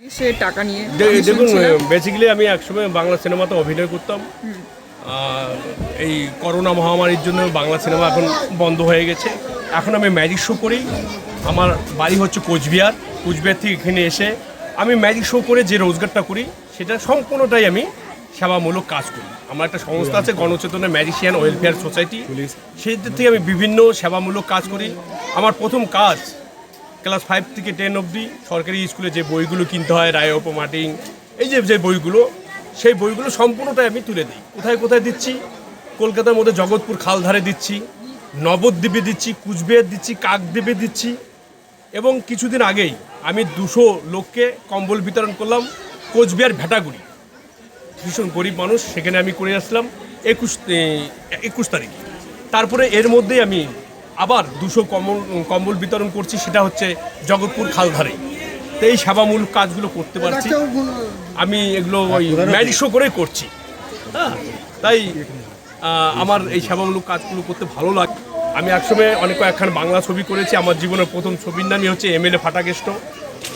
সে টাকা নিয়ে দেখুন। বেসিক্যালি আমি একসময় বাংলা সিনেমাতে অভিনয় করতাম। এই করোনা মহামারীর জন্য বাংলা সিনেমা এখন বন্ধ হয়ে গেছে। এখন আমি ম্যাজিক শো করি। আমার বাড়ি হচ্ছে কোচবিহার। কোচবিহার থেকে এখানে এসে আমি ম্যাজিক শো করে যে রোজগারটা করি সেটা সম্পূর্ণটাই আমি সেবামূলক কাজ করি। আমার একটা সংস্থা আছে গণচেতনা ম্যাজিশিয়ান ওয়েলফেয়ার সোসাইটি সেই দিক থেকে আমি বিভিন্ন সেবামূলক কাজ করি। আমার প্রথম কাজ ক্লাস ফাইভ থেকে টেন অবধি সরকারি স্কুলে যে বইগুলো কিনতে হয়, রায় মাটিং এই যে যে বইগুলো, সেই বইগুলো সম্পূর্ণটাই আমি তুলে দিই। কোথায় কোথায় দিচ্ছি? কলকাতার মধ্যে জগৎপুর খালধারে দিচ্ছি, নবদ্বীপে দিচ্ছি, কুচবিহার দিচ্ছি, কাকদ্বীপে দিচ্ছি এবং কিছুদিন আগেই আমি দুশো লোককে কম্বল বিতরণ করলাম কোচবিহার ভেটাগুড়ি। ভীষণ গরিব মানুষ, সেখানে আমি করে আসলাম একুশ একুশ তারিখে। তারপরে এর মধ্যেই আমি আবার দুশো কম্বল কম্বল বিতরণ করছি সেটা হচ্ছে জগৎপুর খালধারে। তো এই সেবামূলক কাজগুলো করতে পারছি। আমি এগুলো ওই ম্যাজিক শো করেই করছি। হ্যাঁ তাই আমার এই সেবামূলক কাজগুলো করতে ভালো লাগে আমি একসময় অনেক কয়েকখান বাংলা ছবি করেছি। আমার জীবনের প্রথম ছবির নামই হচ্ছে এম এল এ ফাটাকেষ্ট।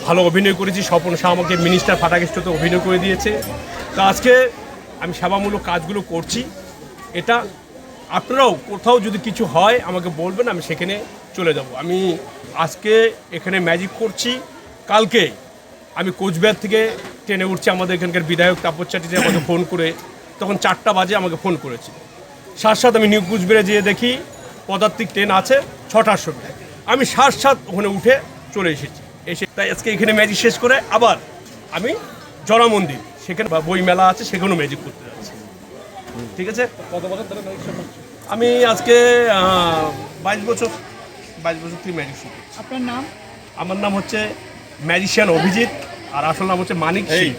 ভালো অভিনয় করেছি। স্বপন শাহ আমাকে মিনিস্টার ফাটাকেষ্টতে অভিনয় করে দিয়েছে। তো আজকে আমি সেবামূলক কাজগুলো করছি। এটা আপনারাও কোথাও যদি কিছু হয় আমাকে বলবেন, আমি সেখানে চলে যাব। আমি আজকে এখানে ম্যাজিক করছি, কালকে আমি কোচবিহার থেকে ট্রেনে উঠছি, আমাদের এখানকার বিধায়ক তাপস চ্যাটার্জি আমাকে ফোন করে, তখন চারটা বাজে আমাকে ফোন করেছিল সাত সাত আমি নিউ কুচবিহারে যেয়ে দেখি পদার্থিক ট্রেন আছে ছটার সময়। আমি সাত সাত ওখানে উঠে চলে এসেছি। এসে তাই আজকে এখানে ম্যাজিক শেষ করে আবার আমি জরা মন্দির সেখানে বা বই মেলা আছে, সেখানেও ম্যাজিক করতে ঠিক আছে? কত বছর ধরে? আমি আজকে বাইশ বছর বাইশ বছর থেকে ম্যাজিক শো আপনার নাম? আমার নাম হচ্ছে ম্যাজিশিয়ান অভিজিৎ আর আসল নাম হচ্ছে মানিক সিং।